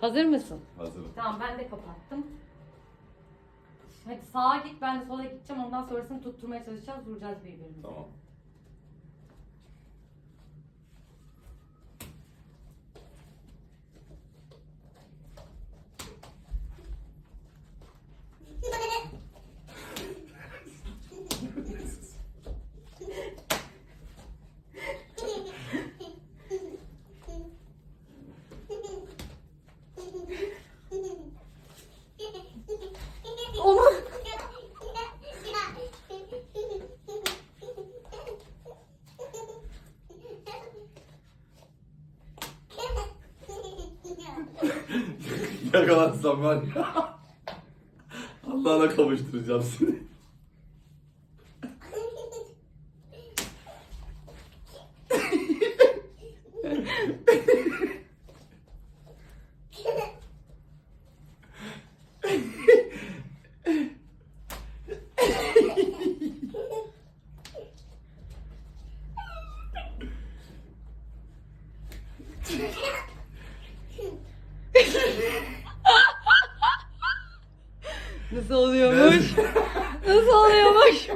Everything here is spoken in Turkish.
Hazır mısın? Hazırım. Tamam ben de kapattım. Hadi sağa git ben de sola gideceğim. Ondan sonrasını tutturmaya çalışacağız. Vuracağız birbirimize. Tamam. Yakalarsam var ya. Allah'ına kavuşturacağım seni. Nasıl oluyormuş? Nasıl oluyormuş?